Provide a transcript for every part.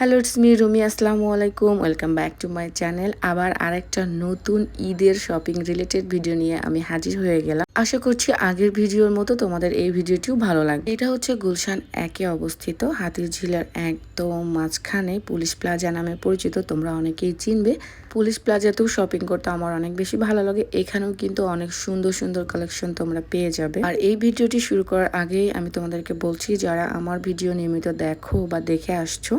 Hello it's me Rumi আসসালামু আলাইকুম welcome back to my channel আবার আরেকটা নতুন ঈদের শপিং রিলেটেড ভিডিও নিয়ে আমি হাজির হয়ে গেলাম। আশা করছি আগের ভিডিওর মতো তোমাদের এই ভিডিওটিও ভালো লাগবে। এটা হচ্ছে গুলশান একে অবস্থিত। হাতির ঝিলার একদম মাঝখানে পুলিশ প্লাজা নামে পরিচিত। তোমরা অনেকেই চিনবে। পুলিশ প্লাজাতেও শপিং করতে আমার অনেক বেশি ভালো লাগে। এখানেও কিন্তু অনেক সুন্দর সুন্দর কালেকশন তোমরা পেয়ে যাবে। আর এই ভিডিওটি শুরু করার আগেই আমি তোমাদেরকে বলছি, যারা আমার ভিডিও নিয়মিত দেখো বা দেখে আসছো,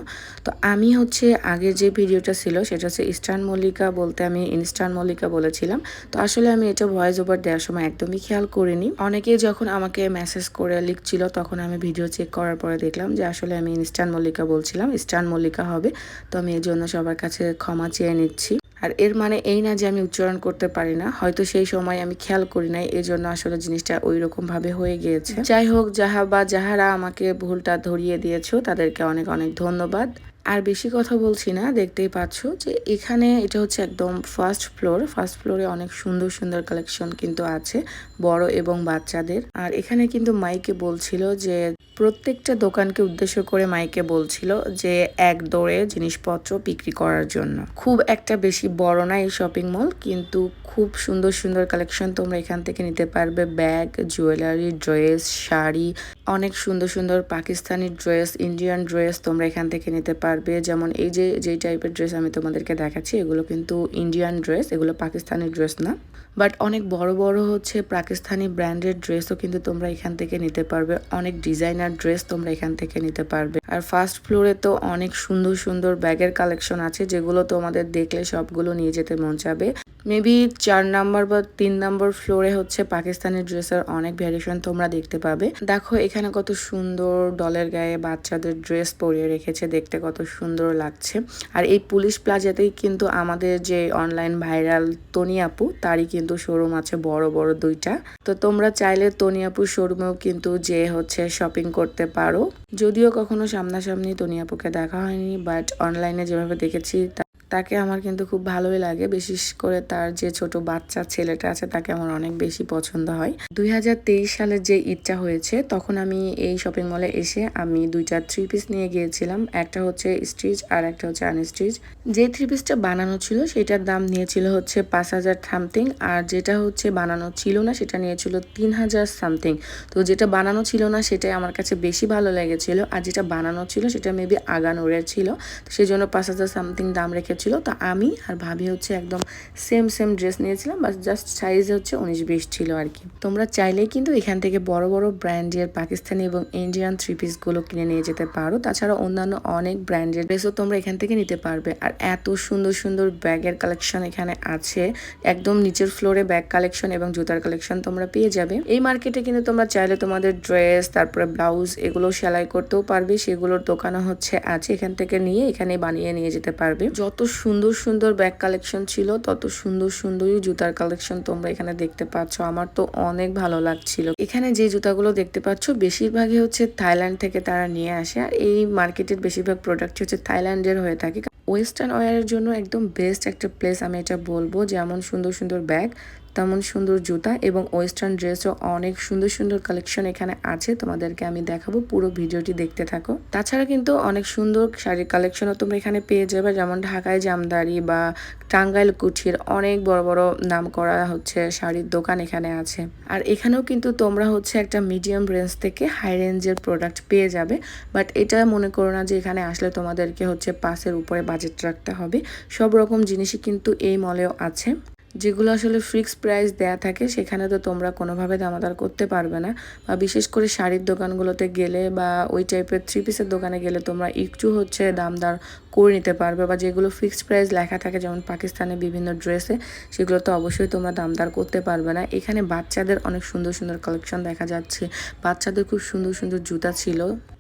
তো আমি হচ্ছে আগের যে ভিডিওটা ছিল, সেটা হচ্ছে ইস্টার্ন মল্লিকা বলতে আমি ইনস্টার্ন মল্লিকা বলেছিলাম। তো আসলে আমি এটা ভয়েস ওভার দেওয়ার সময় একদমই খেয়াল করিনি। অনেকে যখন আমাকে মেসেজ করে, লিখছিল, তখন আমি ভিডিও চেক করার পরে দেখলাম যে আসলে আমি ইনস্টার্ন মল্লিকা বলছিলাম, ইস্টার্ন মল্লিকা হবে। তো আমি এই জন্য সবার কাছে ক্ষমা চেয়ে নিচ্ছি। আর এর মানে এই না যে আমি উচ্চারণ করতে পারি না, হয়তো সেই সময় আমি খেয়াল করি নাই এই জন্য আসলে জিনিসটা ওই রকম ভাবে হয়ে গিয়েছে। যাই হোক, যাহা বা যাহারা আমাকে ভুলটা ধরিয়ে দিয়েছ, তাদেরকে অনেক অনেক ধন্যবাদ। আর বেশি কথা বলছি না, দেখতেই পাচ্ছ যে এখানে এটা হচ্ছে একদম ফার্স্ট ফ্লোর ফার্স্ট ফ্লোরে অনেক সুন্দর সুন্দর কালেকশন কিন্তু আছে, বড় এবং বাচ্চাদের। আর এখানে কিন্তু মাইকে বলছিল যে প্রত্যেকটা দোকানকে উদ্দেশ্য করে মাইকে বলছিল যে এক দৌড়ে জিনিসপত্র বিক্রি করার জন্য। খুব একটা বেশি বড় না এই শপিং মল কিন্তু খুব সুন্দর সুন্দর কালেকশন তোমরা এখান থেকে নিতে পারবে। ব্যাগ জুয়েলারি ড্রেস শাড়ি অনেক সুন্দর সুন্দর পাকিস্তানি ড্রেস ইন্ডিয়ান ড্রেস তোমরা এখান থেকে নিতে পারবে। যেমন এই যে, যেই টাইপের ড্রেস আমি তোমাদেরকে দেখাচ্ছি, এগুলো কিন্তু ইন্ডিয়ান ড্রেস, এগুলো পাকিস্তানি ড্রেস না। বাট অনেক বড় বড় হচ্ছে পাকিস্তানি ব্র্যান্ডের ড্রেসও কিন্তু তোমরা এখান থেকে নিতে পারবে। অনেক ডিজাইনার ড্রেস তোমরা এখান থেকে নিতে পারবে। আর ফার্স্ট ফ্লোরে তো অনেক সুন্দর সুন্দর ব্যাগের কালেকশন আছে, যেগুলো তোমাদের দেখলে সবগুলো নিয়ে যেতে মন চাবে। মেবি চার নাম্বার বা তিন নাম্বার ফ্লোরে হচ্ছে পাকিস্তানি ড্রেসের অনেক ভ্যারিয়েশন তোমরা দেখতে পাবে। দেখো, এখানে কত সুন্দর ডলের গায়ে বাচ্চাদের ড্রেস পরিয়ে রেখেছে, দেখতে কত সুন্দর লাগছে। আর এই পুলিশ প্লাজাতেই কিন্তু আমাদের যে অনলাইন ভাইরাল তনি আপু তারই কিন্তু শোরুম আছে বড় বড় দুইটা। তো তোমরা চাইলে তনি আপুর শোরুমেও কিন্তু যে হচ্ছে শপিং করতে পারো। যদিও কখনো সামনাসামনি তনি আপুকে দেখা হয়নি বাট অনলাইনে যেভাবে দেখেছি তাকে আমার কিন্তু খুব ভালোই লাগে। বিশেষ করে তার যে ছোট বাচ্চা ছেলেটা আছে, তাকে আমার অনেক বেশি পছন্দ হয়। দুই হাজার তেইশ সালের যে ঈদটা হয়েছে, তখন আমি এই শপিং মলে এসে আমি দুইটা থ্রি পিস নিয়ে গিয়েছিলাম। একটা হচ্ছে স্টিচ আর একটা হচ্ছে আনস্টিচ যে থ্রি পিসটা বানানো ছিল, সেটার দাম নিয়েছিল হচ্ছে পাঁচ হাজার সামথিং আর যেটা হচ্ছে বানানো ছিল না, সেটা নিয়েছিল তিন হাজার সামথিং তো যেটা বানানো ছিল না, সেটাই আমার কাছে বেশি ভালো লেগেছিল। আর যেটা বানানো ছিল, সেটা মেবি আগানোরের ছিল। তো সেই জন্য পাঁচ হাজার সামথিং দাম রেখেছিল তো আমি আর ভাবি হচ্ছে একদম সেম সেম ড্রেস নিয়েছিলাম বাট জাস্ট সাইজ হচ্ছে উনিশ, বিশ ছিল আর কি। তোমরা চাইলেই কিন্তু এখান থেকে বড় বড় ব্র্যান্ডের পাকিস্তানি এবং ইন্ডিয়ান থ্রি পিসগুলো কিনে নিয়ে যেতে পারো। তাছাড়া অন্যান্য অনেক ব্র্যান্ডের ড্রেসও তোমরা এখান থেকে নিতে পারবে। আর এত সুন্দর সুন্দর ব্যাগের কালেকশন এখানে আছে। একদম নিচের ফ্লোরে ব্যাগ কালেকশন এবং জুতার কালেকশন তোমরা পেয়ে যাবে। এই মার্কেটে কিন্তু তোমরা চাইলে তোমাদের ড্রেস তারপরে ব্লাউজ এগুলো সেলাই করতেও পারবে। সেগুলোর দোকানও হচ্ছে আছে, এখান থেকে নিয়ে এখানে বানিয়ে নিয়ে যেতে পারবে। যত সুন্দর সুন্দর ব্যাগ কালেকশন ছিল, তত সুন্দর সুন্দরই জুতার কালেকশন তোমরা এখানে দেখতে পাচ্ছ। আমার তো অনেক ভালো লাগছিল। এখানে যে জুতাগুলো দেখতে পাচ্ছ, বেশিরভাগই হচ্ছে থাইল্যান্ড থেকে তারা নিয়ে আসে, আর এই মার্কেটের বেশিরভাগ প্রোডাক্ট হচ্ছে থাইল্যান্ডের হয়ে থাকে। ওয়েস্টার্ন ওয়ারের জন্য একদম বেস্ট একটা প্লেস আমি এটা বলব, যেমন সুন্দর সুন্দর ব্যাগ তেমন সুন্দর জুতা এবং ওয়েস্টার্ন ড্রেসও অনেক সুন্দর সুন্দর কালেকশন এখানে আছে। তোমাদেরকে আমি দেখাবো, পুরো ভিডিওটি দেখতে থাকো। তাছাড়া কিন্তু অনেক সুন্দর শাড়ির কালেকশনও তোমরা এখানে পেয়ে যাবে, যেমন ঢাকায় জামদারি বা টাঙ্গাইল কুঠির অনেক বড় বড় নাম করা হচ্ছে শাড়ির দোকান এখানে আছে। আর এখানেও কিন্তু তোমরা হচ্ছে একটা মিডিয়াম রেঞ্জ থেকে হাই রেঞ্জের প্রোডাক্ট পেয়ে যাবে। বাট এটা মনে করো না যে এখানে আসলে তোমাদেরকে হচ্ছে পাসের উপরে বাজেট রাখতে হবে। সব রকম জিনিসই কিন্তু এই মলেও আছে। যেগুলো আসলে ফিক্সড প্রাইস দেয়া থাকে, সেখানে তো তোমরা কোনোভাবে দামাদার করতে পারবে না। বা বিশেষ করে শাড়ির দোকানগুলোতে গেলে বা ওই টাইপের থ্রি পিসের দোকানে গেলে তোমরা একটু হচ্ছে দামদার করে নিতে পারবে বা যেগুলো ফিক্সড প্রাইস লেখা থাকে, যেমন পাকিস্তানের বিভিন্ন ড্রেসে সেগুলো তো অবশ্যই তোমরা দামদার করতে পারবে না। এখানে বাচ্চাদের অনেক সুন্দর সুন্দর কালেকশন দেখা যাচ্ছে। বাচ্চাদের খুব সুন্দর সুন্দর জুতা ছিল।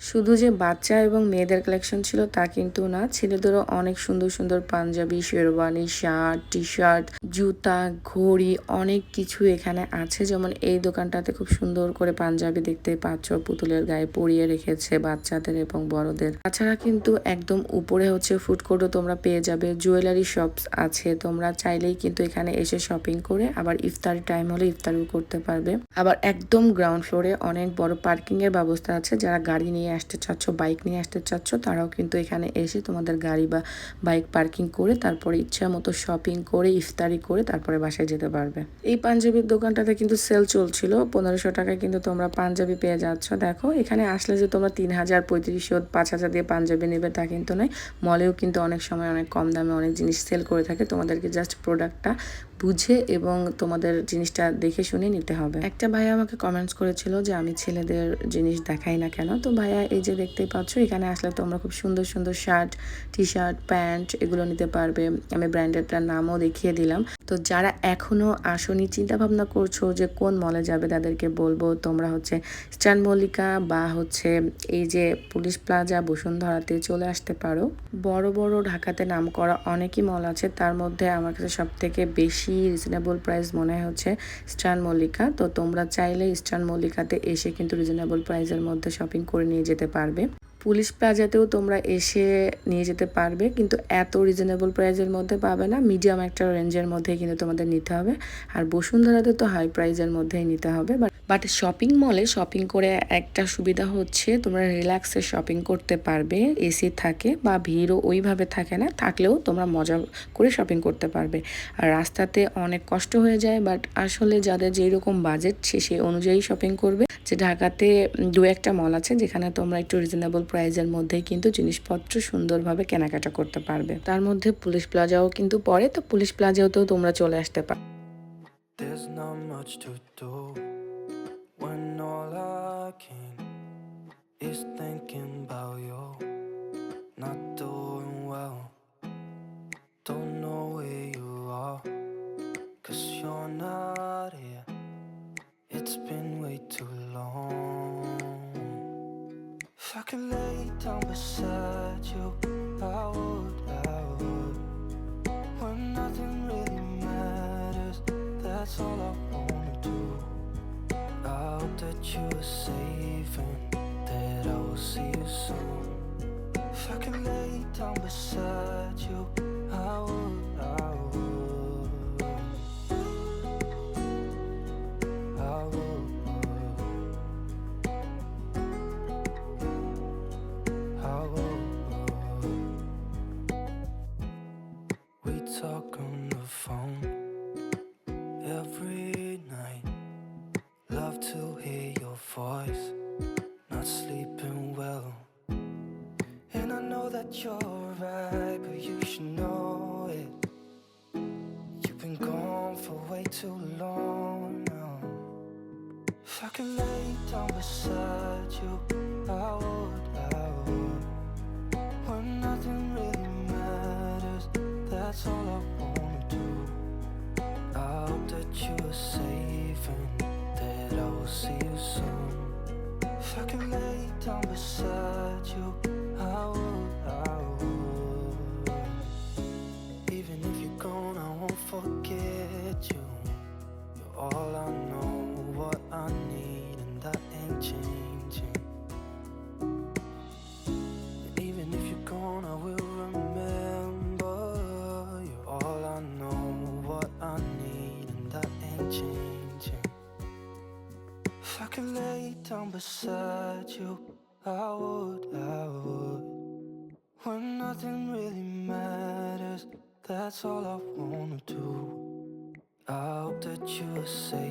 শুধু যে বাচ্চা এবং মেয়েদের কালেকশন ছিল তা কিন্তু না। ছেলেদেরও অনেক সুন্দর সুন্দর panjabi, sherwani, shirt T shirt জুতা জুতা ঘড়ি অনেক কিছু এখানে আছে। যেমন এই দোকানটাতে খুব সুন্দর করে পাঞ্জাবি দেখতে পাচ্ছ, পুতুলের গায়ে পরিয়ে রেখেছে বাচ্চাদের এবং বড়দের। তাছাড়া কিন্তু একদম উপরে হচ্ছে ফুড কোর্টও তোমরা পেয়ে যাবে। জুয়েলারি শপস আছে, তোমরা চাইলেই কিন্তু এখানে এসে শপিং করে আবার ইফতারি টাইম হলে ইফতারও করতে পারবে। আবার একদম গ্রাউন্ড ফ্লোরে অনেক বড় পার্কিং এর ব্যবস্থা আছে। যারা গাড়ি নিয়ে আসতে চাচ্ছ বাইক নিয়ে আসতে চাচ্ছ, তারাও কিন্তু এখানে এসে তোমাদের গাড়ি বা বাইক পার্কিং করে তারপরে ইচ্ছা মতো শপিং করে, ইফতারি করে তারপরে বাসায় যেতে পারবে। এই পাঞ্জাবির দোকানটাতে কিন্তু সেল চলছিল। পনেরোশো টাকায় কিন্তু তোমরা পাঞ্জাবি পেয়ে যাচ্ছ। দেখো, এখানে আসলে যে তোমরা তিন হাজার পঁয়ত্রিশশো পাঁচ হাজার দিয়ে পাঞ্জাবি নেবে তা কিন্তু নয়। মলেও কিন্তু অনেক সময় অনেক কম দামে অনেক জিনিস সেল করে থাকে। তোমাদেরকে জাস্ট প্রোডাক্টটা বুঝে এবং তোমাদের জিনিসটা দেখে শুনে নিতে হবে। একটা ভাইয়া আমাকে কমেন্টস করেছিল যে, আমি ছেলেদের জিনিস দেখাই না কেন? তো ভাইয়া, এই যে দেখতেই পাচ্ছ, এখানে আসলে তোমরা খুব সুন্দর সুন্দর শার্ট টি শার্ট প্যান্ট এগুলো নিতে পারবে। আমি ব্র্যান্ডেডটার নামও দেখিয়ে দিলাম। তো যারা এখনও আসনি চিন্তা ভাবনা করছ যে, কোন মলে যাবে তাদেরকে বলব, তোমরা হচ্ছে স্টান মল্লিকা বা হচ্ছে এই যে পুলিশ প্লাজা, বসুন্ধরাতে চলে আসতে পারো। বড় বড় ঢাকাতে নাম করা অনেকই মল আছে। তার মধ্যে আমার কাছে সব থেকে বেশি রিজনেবল প্রাইস মনে হচ্ছে স্টান মল্লিকা? তো তোমরা চাইলে স্টান মল্লিকাতে এসে কিন্তু রিজনেবল প্রাইসের মধ্যে শপিং করে নিয়ে যেতে পারবে। পুলিশ প্লাজাতেও তোমরা এসে নিয়ে যেতে পারবে, কিন্তু এত রিজনেবল প্রাইসের মধ্যে পাবে না। মিডিয়াম একটা রেঞ্জের মধ্যেই কিন্তু তোমাদের নিতে হবে। আর বসুন্ধরাতে তো হাই প্রাইসের মধ্যেই নিতে হবে। বাট বাট শপিং মলে শপিং করে একটা সুবিধা হচ্ছে, তোমরা রিল্যাক্সে শপিং করতে পারবে এসি থাকে বা ভিড়ও ওইভাবে থাকে না, থাকলেও তোমরা মজা করে শপিং করতে পারবে। আর রাস্তাতে অনেক কষ্ট হয়ে যায় বাট আসলে যাদের যেই রকম বাজেট সে সেই অনুযায়ী শপিং করবে। যে ঢাকাতে দু একটা মল আছে, যেখানে তোমরা একটু রিজনেবল প্রাইসের মধ্যে কিন্তু জিনিসপত্র সুন্দরভাবে কেনাকাটা করতে পারবে। তার মধ্যে পুলিশ প্লাজাও কিন্তু পরে তো পুলিশ প্লাজাও প্লাজাতেও তোমরা চলে আসতে পারো There's not much to do when all I can is thinking about If I could lay down beside you, I would, I would. When nothing really matters, that's all I wanna do. I hope that you are safe and that I will see you soon. If I can lay down beside you, I would, I would. Even if you're gone, I won't forget you. You're all I know, what I need, and that ain't changing. Even if you're gone, I will remember. You're all I know, what I need, and that ain't changing. If I could lay down beside you, I would, I would. When nothing really matters, that's all I wanna do. I hope that you are safe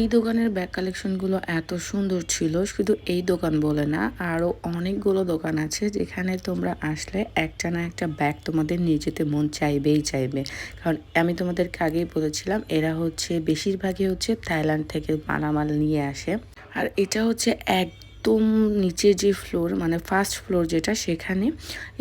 এই দোকানের bag কালেকশনগুলো এত সুন্দর ছিল, শুধু এই দোকান বলে না আরও অনেকগুলো দোকান আছে যেখানে তোমরা আসলে একটা না একটা ব্যাগ তোমাদের নিয়ে যেতে মন চাইবেই চাইবে। কারণ আমি তোমাদেরকে আগেই বলেছিলাম, এরা হচ্ছে, বেশিরভাগই হচ্ছে থাইল্যান্ড থেকে মালামাল নিয়ে আসে। আর এটা হচ্ছে একদম নিচে যে ফ্লোর মানে ফার্স্ট ফ্লোর যেটা, সেখানে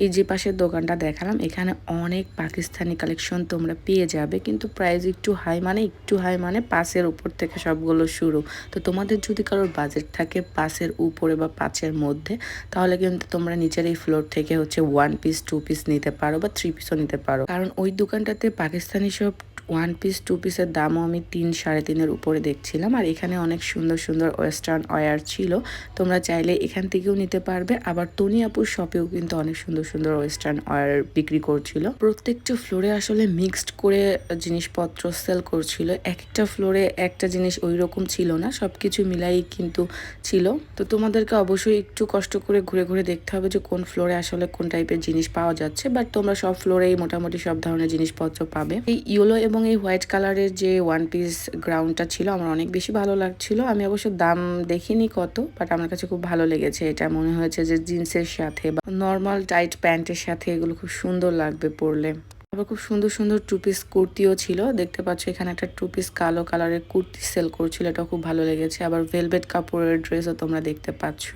এই যে পাশের দোকানটা দেখালাম, এখানে অনেক পাকিস্তানি কালেকশন তোমরা পেয়ে যাবে। কিন্তু প্রাইস একটু হাই মানে একটু হাই মানে পাশের উপর থেকে সবগুলো শুরু। তো তোমাদের যদি কারোর বাজেট থাকে পাশের উপরে বা পাঁচের মধ্যে, তাহলে কিন্তু তোমরা নিচের এই ফ্লোর থেকে হচ্ছে ওয়ান পিস টু পিস নিতে পারো বা থ্রি পিসও নিতে পারো। কারণ ওই দোকানটাতে পাকিস্তানি সব ওয়ান পিস টু পিসের দামও আমি তিন, সাড়ে তিনের উপরে দেখছিলাম। আর এখানে অনেক সুন্দর সুন্দর ওয়েস্টার্ন ওয়্যার ছিল। তোমরা চাইলে এখান থেকেও নিতে পারবে। আবার টনি আপুর শপেও কিন্তু অনেক সুন্দর সুন্দর ওয়েস্টার্ন ওয়্যার বিক্রি করছিল। প্রত্যেকটা ফ্লোরে আসলে মিক্সড করে জিনিসপত্র সেল করছিল। একটা ফ্লোরে একটা জিনিস ওই রকম ছিল না সব কিছু মিলাই কিন্তু ছিল। তো তোমাদেরকে অবশ্যই একটু কষ্ট করে ঘুরে ঘুরে দেখতে হবে যে কোন ফ্লোরে আসলে কোন টাইপের জিনিস পাওয়া যাচ্ছে বাট তোমরা সব ফ্লোরেই মোটামুটি সব ধরনের জিনিসপত্র পাবে। এই ইয়েলো এবং এই হোয়াইট কালারের যে ওয়ান পিস গ্রাউন্ডটা ছিল, আমার অনেক বেশি ভালো লাগছিল। আমি অবশ্য দাম দেখিনি কত বাট আমার কাছে খুব ভালো লেগেছে। এটা মনে হয়েছে যে জিন্সের সাথে বা নর্মাল টাইট প্যান্টের সাথে এগুলো খুব সুন্দর লাগবে পরলে। আবার খুব সুন্দর সুন্দর টু পিস কুর্তিও ছিল। দেখতে পাচ্ছ এখানে একটা টু পিস কালো কালারের কুর্তি সেল করছিল এটা খুব ভালো লেগেছে। আবার ভেলভেট কাপড়ের ড্রেসও তোমরা দেখতে পাচ্ছ।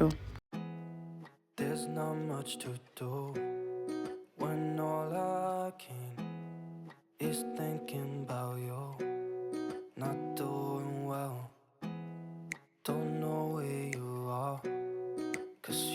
Is thinking about you. Not doing well,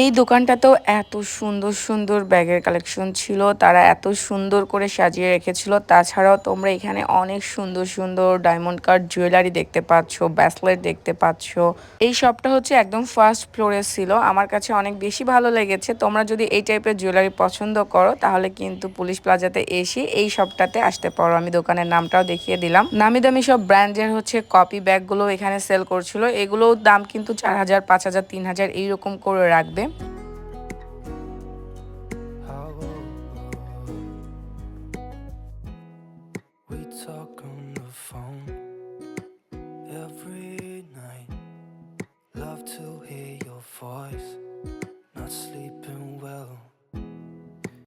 এই দোকানটাতেও এত সুন্দর সুন্দর ব্যাগের কালেকশন ছিল, তারা এত সুন্দর করে সাজিয়ে রেখেছিল। তাছাড়াও তোমরা এখানে অনেক সুন্দর সুন্দর ডায়মন্ড কার্ড জুয়েলারি দেখতে পাচ্ছ ব্যাসলেট দেখতে পাচ্ছ। এই শপটা হচ্ছে একদম ফার্স্ট ফ্লোরে ছিল। আমার কাছে অনেক বেশি ভালো লেগেছে। তোমরা যদি এই টাইপের জুয়েলারি পছন্দ করো, তাহলে কিন্তু পুলিশ প্লাজাতে এসে এই শপটাতে আসতে পারো। আমি দোকানের নামটাও দেখিয়ে দিলাম। নামি দামি সব ব্র্যান্ডের হচ্ছে কপি ব্যাগগুলো এখানে সেল করছিল। এগুলোর দাম কিন্তু চার হাজার, পাঁচ হাজার, তিন হাজার এইরকম করে রাখবে। nhé.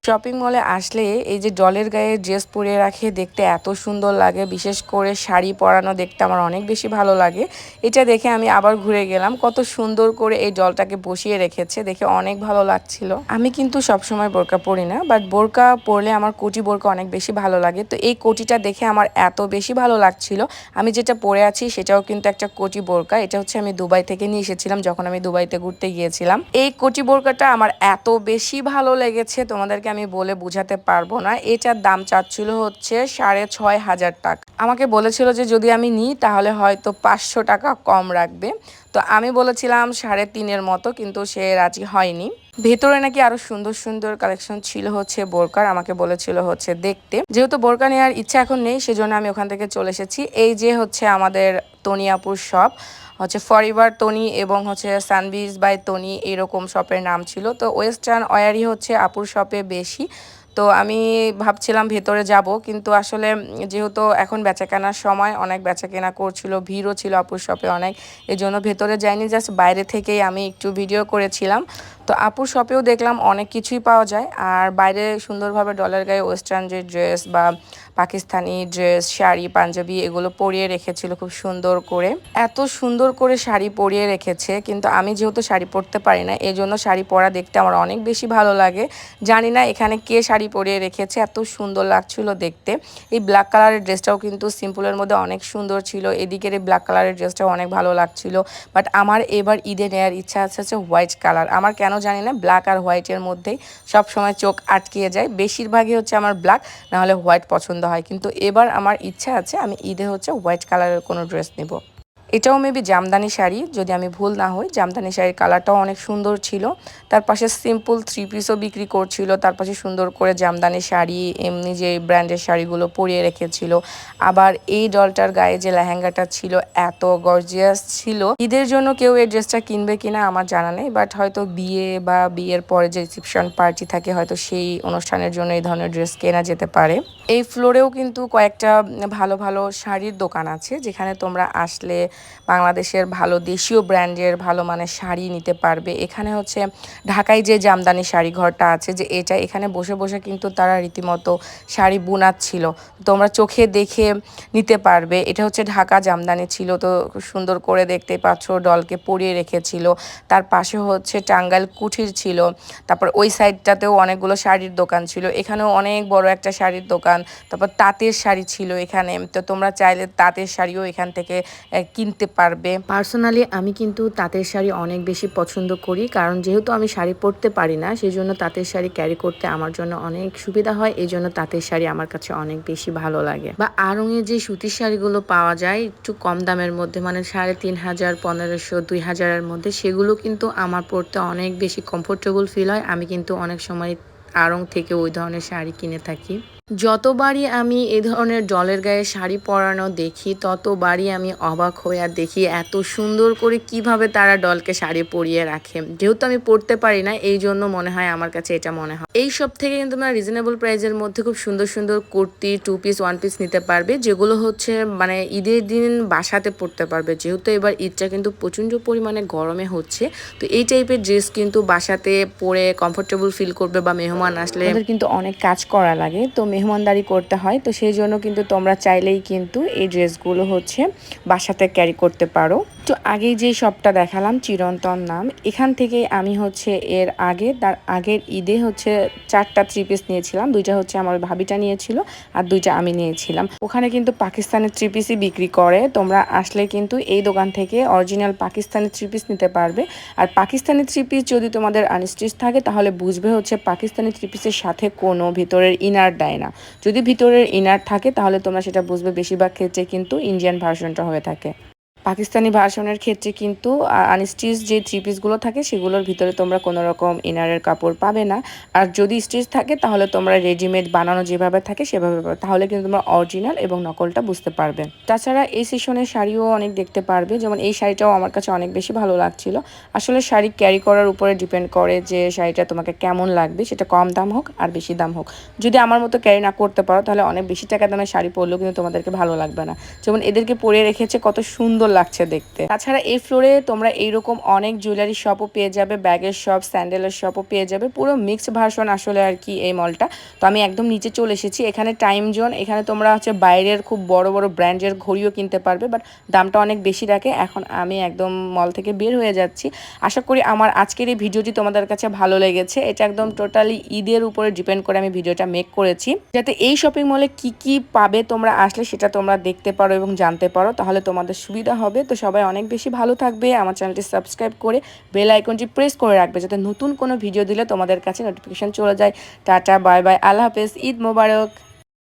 শপিং মলে আসলে এই যে জলের গায়ে ড্রেস পরিয়ে রাখে, দেখতে এত সুন্দর লাগে। বিশেষ করে শাড়ি পরানো দেখতে আমার অনেক বেশি ভালো লাগে। এটা দেখে আমি আবার ঘুরে গেলাম। কত সুন্দর করে এই জলটাকে বসিয়ে রেখেছে। দেখে অনেক ভালো লাগছিল। আমি কিন্তু সবসময় বোরকা পরি না বাট বোরকা পরলে আমার কোটি বোরকা অনেক বেশি ভালো লাগে। তো এই কোটিটা দেখে আমার এত বেশি ভালো লাগছিল। আমি যেটা পরে আছি সেটাও কিন্তু একটা কোটি বোরকা। এটা হচ্ছে আমি দুবাই থেকে নিয়ে এসেছিলাম যখন আমি দুবাইতে ঘুরতে গিয়েছিলাম। এই কোটি বোরকাটা আমার এত বেশি ভালো লেগেছে। তোমাদেরকে আমি বলে বোঝাতে পারব না। এটার দাম চাচ্ছিল হচ্ছে সাড়ে ছয় হাজার টাকা। আমাকে বলেছিল যে যদি আমি নিই, তাহলে হয়তো পাঁচশো টাকা কম রাখবে। তো আমি বলেছিলাম সাড়ে তিনের মতো, কিন্তু সে রাজি হয়নি। ভেতরে নাকি আরও সুন্দর সুন্দর কালেকশন ছিল হচ্ছে বোরকার। আমাকে বলেছিল হচ্ছে দেখতে। যেহেতু বোরকা নেওয়ার ইচ্ছা এখন নেই, সেজন্য আমি ওখান থেকে চলে এসেছি। এই যে হচ্ছে আমাদের তনিয়াপুর শপ হচ্ছে ফরিভার তনি এবং হচ্ছে সানবিজ বাই তনি এরকম শপের নাম ছিল। তো ওয়েস্টার্ন ওয়ারি হচ্ছে আপুর শপে বেশি। তো আমি ভাবছিলাম ভেতরে যাব, কিন্তু আসলে যেহেতু এখন বেচা কেনার সময়, অনেক বেচা কেনা করছিল, ভিড়ও ছিল আপুর শপে অনেক এই জন্য ভেতরে যাইনি জাস্ট বাইরে থেকেই আমি একটু ভিডিও করেছিলাম। তো আপুর শপেও দেখলাম অনেক কিছুই পাওয়া যায়, আর বাইরে সুন্দরভাবে ডলার গায়ে ওয়েস্টার্ন যে ড্রেস বা পাকিস্তানি ড্রেস শাড়ি, পাঞ্জাবি এগুলো পরিয়ে রেখেছিল খুব সুন্দর করে। এত সুন্দর করে শাড়ি পরিয়ে রেখেছে, কিন্তু আমি যেহেতু শাড়ি পরতে পারি না এই জন্য শাড়ি পরা দেখতে আমার অনেক বেশি ভালো লাগে। জানি না এখানে কে শাড়ি পরিয়ে রেখেছে, এত সুন্দর লাগছিল দেখতে। এই ব্ল্যাক কালারের ড্রেসটাও কিন্তু সিম্পলের মধ্যে অনেক সুন্দর ছিল, এদিকের এই ব্ল্যাক কালারের ড্রেসটাও অনেক ভালো লাগছিল। বাট আমার এবার ঈদে নেওয়ার ইচ্ছা আছে হচ্ছে হোয়াইট কালার আমার কেন জানি না ব্ল্যাক আর হোয়াইটের মধ্যেই সবসময় চোখ আটকিয়ে যায়। বেশিরভাগই হচ্ছে আমার ব্ল্যাক নাহলে হোয়াইট পছন্দ হয়। কিন্তু এবার আমার ইচ্ছা আছে, আমি ঈদে হচ্ছে হোয়াইট কালারের কোনো ড্রেস নেব। এটাও মেবি জামদানি শাড়ি, যদি আমি ভুল না হই, জামদানি শাড়ির কালারটাও অনেক সুন্দর ছিল। তার পাশে সিম্পল থ্রি পিসও বিক্রি করছিল, তার পাশে সুন্দর করে জামদানি শাড়ি, এমনি যে ব্র্যান্ডের শাড়িগুলো পরিয়ে রেখেছিল। আবার এই ডলটার গায়ে যে লেহেঙ্গাটা ছিল, এত গর্জিয়াস ছিল। ঈদের জন্য কেউ এই ড্রেসটা কিনবে কিনা আমার জানা নেই বাট হয়তো বিয়ে বা বিয়ের পরে যে রিসিপশন পার্টি থাকে, হয়তো সেই অনুষ্ঠানের জন্য এই ধরনের ড্রেস কেনা যেতে পারে। এই ফ্লোরেও কিন্তু কয়েকটা ভালো ভালো শাড়ির দোকান আছে, যেখানে তোমরা আসলে বাংলাদেশের ভালো দেশীয় ব্র্যান্ডের ভালো মানের শাড়ি নিতে পারবে। এখানে হচ্ছে ঢাকায় যে জামদানি শাড়ি ঘরটা আছে যে এটা এখানে বসে বসে কিন্তু তারা রীতিমতো শাড়ি বুনাচ্ছিল। তোমরা চোখে দেখে নিতে পারবে। এটা হচ্ছে ঢাকা জামদানি ছিল তো সুন্দর করে দেখতে পাচ্ছ ডলকে পরিয়ে রেখেছিল। তার পাশে হচ্ছে টাঙ্গাইল কুঠির ছিল তারপর ওই সাইডটাতেও অনেকগুলো শাড়ির দোকান ছিল। এখানেও অনেক বড় একটা শাড়ির দোকান তারপর তাঁতের শাড়ি ছিল এখানে। তো তোমরা চাইলে তাঁতের শাড়িও এখান থেকে আহ, কিনতে পারবে। পার্সোনালি আমি কিন্তু তাঁতের শাড়ি অনেক বেশি পছন্দ করি, কারণ যেহেতু আমি শাড়ি পরতে পারি না সেই জন্য তাঁতের শাড়ি ক্যারি করতে আমার জন্য অনেক সুবিধা হয় এই জন্য তাঁতের শাড়ি আমার কাছে অনেক বেশি ভালো লাগে। বা আড়ংয়ে যে সুতির শাড়িগুলো পাওয়া যায়, একটু কম দামের মধ্যে মানে সাড়ে তিন হাজার, পনেরোশো, দুই হাজারের মধ্যে, সেগুলো কিন্তু আমার পরতে অনেক বেশি কমফোর্টেবল ফিল হয়। আমি কিন্তু অনেক সময় আড়ং থেকে ওই ধরনের শাড়ি কিনে থাকি। যতবারই আমি এ ধরনের জলের গায়ে শাড়ি পরানো দেখি, ততবারই আমি অবাক হয়ে আর দেখি এত সুন্দর করে কীভাবে তারা ডলকে শাড়ি পরিয়ে রাখে। যেহেতু আমি পরতে পারি না, এই জন্য মনে হয় আমার কাছে এটা মনে হয়। এই সব থেকে কিন্তু তোমরা রিজনেবল প্রাইজের মধ্যে খুব সুন্দর সুন্দর kurti two piece one piece নিতে পারবে, যেগুলো হচ্ছে মানে ঈদের দিন বাসাতে পরতে পারবে। যেহেতু এবার ঈদটা কিন্তু প্রচণ্ড পরিমাণে গরমে হচ্ছে, তো এই টাইপের ড্রেস কিন্তু বাসাতে পরে কমফোর্টেবল ফিল করবে বা মেহমান আসলে কিন্তু অনেক কাজ করা লাগে, তো মেহমানদারি করতে হয়, তো সেই জন্য কিন্তু তোমরা চাইলেই কিন্তু এই ড্রেসগুলো হচ্ছে বাসাতে ক্যারি করতে পারো। তো আগেই যে শপটা দেখালাম, চিরন্তন নাম, এখান থেকে আমি হচ্ছে এর আগে, তার আগের ঈদে হচ্ছে চারটা থ্রি পিস নিয়েছিলাম। দুইটা হচ্ছে আমার ভাবিটা নিয়েছিল আর দুইটা আমি নিয়েছিলাম। ওখানে কিন্তু পাকিস্তানের থ্রি পিসই বিক্রি করে। তোমরা আসলে কিন্তু এই দোকান থেকে অরিজিনাল পাকিস্তানি থ্রি পিস নিতে পারবে। আর পাকিস্তানি থ্রি পিস যদি তোমাদের আনস্টিচ থাকে, তাহলে বুঝবে হচ্ছে পাকিস্তানি থ্রি পিসের সাথে কোনো ভিতরের ইনার দেয় না। যদি ভিতরের ইনার থাকে, তাহলে তোমরা সেটা বুঝবে। বেশিরভাগ ক্ষেত্রে কিন্তু ইন্ডিয়ান ভার্সনটা হয়ে থাকে। পাকিস্তানি ভার্সনের ক্ষেত্রে কিন্তু আনস্টিচ যে থ্রি পিসগুলো থাকে, সেগুলোর ভিতরে তোমরা কোনো রকম ইনারের কাপড় পাবে না। আর যদি স্টিচ থাকে, তাহলে তোমরা রেডিমেড বানানো যেভাবে থাকে, সেভাবে তাহলে কিন্তু তোমরা অরিজিনাল এবং নকলটা বুঝতে পারবে। তাছাড়া এই সেশনের শাড়িও অনেক দেখতে পারবে। যেমন এই শাড়িটাও আমার কাছে অনেক বেশি ভালো লাগছিল। আসলে শাড়ি ক্যারি করার উপরে ডিপেন্ড করে যে শাড়িটা তোমাকে কেমন লাগবে, সেটা কম দাম হোক আর বেশি দাম হোক। যদি আমার মতো ক্যারি না করতে পারো, তাহলে অনেক বেশি টাকা দামের শাড়ি পরলেও কিন্তু তোমাদেরকে ভালো লাগবে না। যেমন এদেরকে পরে রেখেছে কত সুন্দর লাগছে দেখতে। তাছাড়া এই ফ্লোরে তোমরা এইরকম অনেক জুয়েলারি শপও পেয়ে যাবে ব্যাগের শপ স্যান্ডেলের শপও পেয়ে যাবে। পুরো মিক্সড ভার্সন আসলে আর কি এই মলটা তো আমি একদম নিচে চলে এসেছি। এখানে টাইম জোন এখানে তোমরা হচ্ছে বাইরের খুব বড় বড় ব্র্যান্ডের ঘড়িও কিনতে পারবে বাট দামটা অনেক বেশি রাখে। এখন আমি একদম মল থেকে বের হয়ে যাচ্ছি। আশা করি আমার আজকের এই ভিডিওটি তোমাদের কাছে ভালো লেগেছে। এটা একদম টোটালি ঈদের উপরে ডিপেন্ড করে আমি ভিডিওটা মেক করেছি। যাতে এই শপিং মলে কি কি পাবে তোমরা আসলে সেটা তোমরা দেখতে পারো এবং জানতে পারো, তাহলে তোমাদের সুবিধা হবে। তো সবাই অনেক বেশি ভালো থাকবে। আমার চ্যানেলটি সাবস্ক্রাইব করে বেল আইকনটি প্রেস করে রাখবে যাতে নতুন কোনো ভিডিও দিলে তোমাদের কাছে নোটিফিকেশান চলে যায়। টাটা, বাই বাই, আল্লাহ হাফেজ, ঈদ মোবারক।